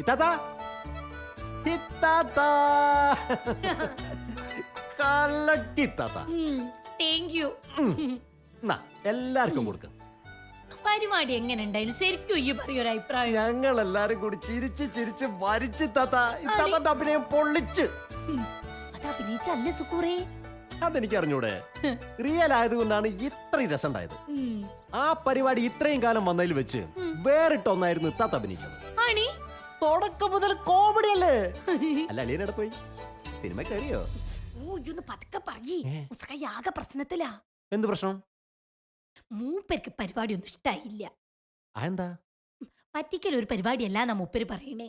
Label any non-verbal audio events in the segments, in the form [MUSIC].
ഇത്താത്ത? ഇത്താത്ത. [LAUGHS] കലക്കി ഇത്താത്ത. Thank you എന്നാ എല്ലാവർക്കും കൊടുക്കാം. പരിപാടി എങ്ങനെ ഉണ്ടായിരുന്നു? ശരിക്കും ഈ പറയൊരു അഭിപ്രായം. ഞങ്ങൾ എല്ലാരും കൂടി ചിരിച്ച് ചിരിച്ച് വരിച്ച് താത്ത ഇത്താത്തന്റെ അഭിനയം പൊള്ളിച്ച്. അത് അഭിനയിച്ചല്ല സുക്കൂറേ? അതെനിക്ക് അറിഞ്ഞൂടെ റിയൽ ആയതുകൊണ്ടാണ് ഇത്രയും രസം ഉണ്ടായത്. ആ പരിപാടി ഇത്രയും കാലം വന്നതിൽ വെച്ച് വേറിട്ടൊന്നായിരുന്നു ഇത്താത്ത അഭിനയിച്ചത്. ആണി? തുടക്കം മുതൽ കോമഡി അല്ലേ? [LAUGHS] അല്ല അളിയനടെ പോയി? സിനിമ കയറിയോ? ഓ ഇതൊന്ന് പതുക്കെ പറയേ. ഉസക യാഗ പ്രശ്നത്തിലാ. എന്ത് പ്രശ്നം? മൂപ്പർക്ക് പരിപാടി ഒന്നും ഇഷ്ടായില്ല. അതെന്താ? പറ്റിക്കൽ ഒരു പരിപാടിയല്ല നാ മൂപ്പര് പറയണേ.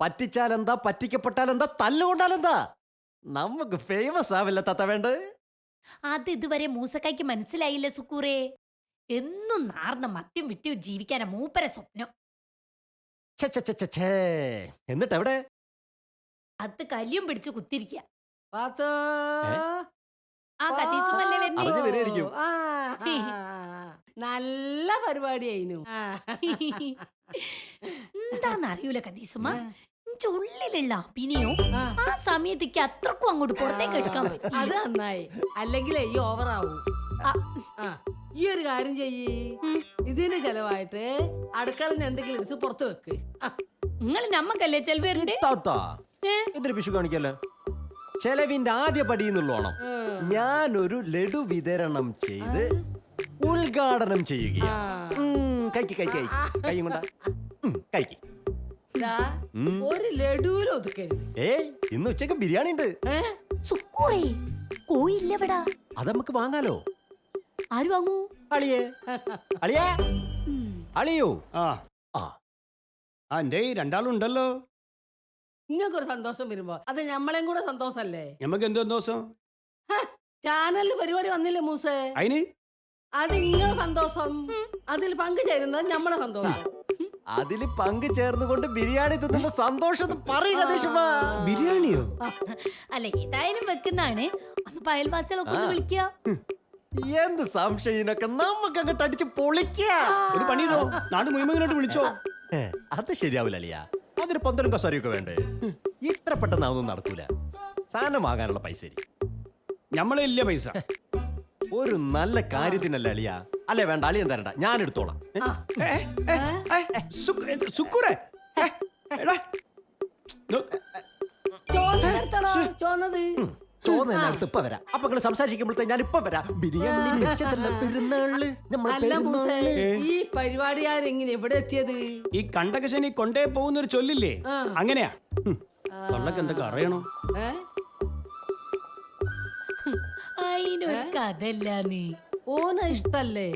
പറ്റിച്ചാലെന്താ? പറ്റിക്കപ്പെട്ടാലെന്താ? തല്ലുകൊണ്ടാലെന്താ? നമുക്ക് ഫേമസ് ആവില്ല തത്ത വേണ്ടത്. അത് ഇതുവരെ മൂസക്കായ്ക്ക് മനസ്സിലായില്ല സുക്കൂറേ. എന്നും നാർന്ന മത്യം വിറ്റ് ജീവിക്കാനാ മൂപ്പര സ്വപ്നം. ഛെ. എന്നിട്ട് എവിടെ അത് കല്യം പിടിച്ച് കുത്തിരിക്ക പാത്തോ. ആ കത്തീസുമല്ലേ അറിഞ്ഞു. നല്ല പരിപാടി ആയിനു എന്താന്ന് അറിയൂല കതീസുമ എന്റെ ഉള്ളിലുള്ള അഭിനയോ ആ. സമയത്തേക്ക് അത്രക്കും അങ്ങോട്ട് പുറത്തേക്ക് എടുക്കാൻ അത് നന്നായി. അല്ലെങ്കിൽ ഈ ഓവറാവും. ആ, ആ. ഈ ഒരു കാര്യം ചെയ്യേ. ഇതിന് ചെലവായിട്ട് അടുക്കളയിൽ നിന്ന് എന്തെങ്കിലും എടുത്ത് പുറത്ത് വെക്ക്. നിങ്ങൾ നമ്മക്കല്ലേ പിശു കാണിക്കല്ലേ? ചെലവിന്റെ ആദ്യ പടി എന്നുള്ളോണം. ഞാനൊരു ലഡു വിതരണം ചെയ്ത് ഉദ്ഘാടനം ചെയ്യുകയാണ്. കൊണ്ടാ. ഉം. ഒരു ഒതുക്കരുത്. ഏയ് ഇന്ന് ഉച്ചയ്ക്ക് ബിരിയാണി ഉണ്ട്. ഏ? സുക്കൂറേ കോയില്ലവിടാ അത് നമുക്ക് വാങ്ങാലോ. ആര് വാങ്ങൂ? അളിയേ. [LAUGHS] അളിയേ. അളിയോ. ആ. ആ. ആ എന്തേ രണ്ടാളുണ്ടല്ലോ. ഒരു സന്തോഷം വരുമ്പോ. അത് ഞമ്മളെയും കൂടെ സന്തോഷല്ലേ? ഞമ്മക്ക് എന്തോ സന്തോഷം? ചാനലിൽ പരിപാടി വന്നില്ലേ മൂസേ? അതിന് അത് ഇങ്ങനെ സന്തോഷം. അതിൽ പങ്കുചേരുന്നത് ഞമ്മളെ സന്തോഷം. അതിൽ പങ്കു ചേർന്നുകൊണ്ട് ബിരിയാണി തിന്നുന്ന സന്തോഷം പറയുക ബിരിയാണിയോ? അല്ല ഏതായാലും വെക്കുന്നാണ് അന്ന് അയൽവാസികളൊക്കെ ഒന്ന്. വിളിക്കുക എന്ത് സംശയനൊക്കെ നമുക്ക് അങ്ങോട്ട് അടിച്ച് പൊളിക്കാ. ഒരു പണിയോ നാട് മുഴുവനായിട്ട് വിളിച്ചോ? അത് ശരിയാവില്ല അലിയ അതൊരു പന്തലും കസാരിയൊക്കെ വേണ്ടേ? ഇത്ര പെട്ടെന്ന് അതൊന്നും നടക്കൂല. സാധനം വാങ്ങാനുള്ള പൈസ ഇല്ല പൈസ. ഒരു നല്ല കാര്യത്തിനല്ല അലിയ അല്ലേ വേണ്ട അളിയൻ തരണ്ട. ഞാൻ എടുത്തോളാം. ചോന്നത് അടുത്ത് ഇപ്പൊ വരാം. അപ്പൊ നിങ്ങൾ സംസാരിക്കുമ്പോഴത്തെ ഞാൻ ഇപ്പൊ വരാം. ബിരിയാണി വെച്ചതല്ല പെരുന്നാൾ. നമ്മളെ അല്ല മൂസേ പെരുന്നാൾ ഈ പരിപാടിയാരെങ്ങനെ ഇവിടെ എത്തിയത്? ഈ കണ്ടകശനി കൊണ്ടേ പോകുന്നൊരു ചൊല്ലില്ലേ? ആ. അങ്ങനെയാ? ഹും. തൊള്ളക്ക് എന്തൊക്കെ അറിയണോ? ഏ? അതിനൊരു കഥല്ല നീ. ഓന ഇഷ്ടല്ലേ?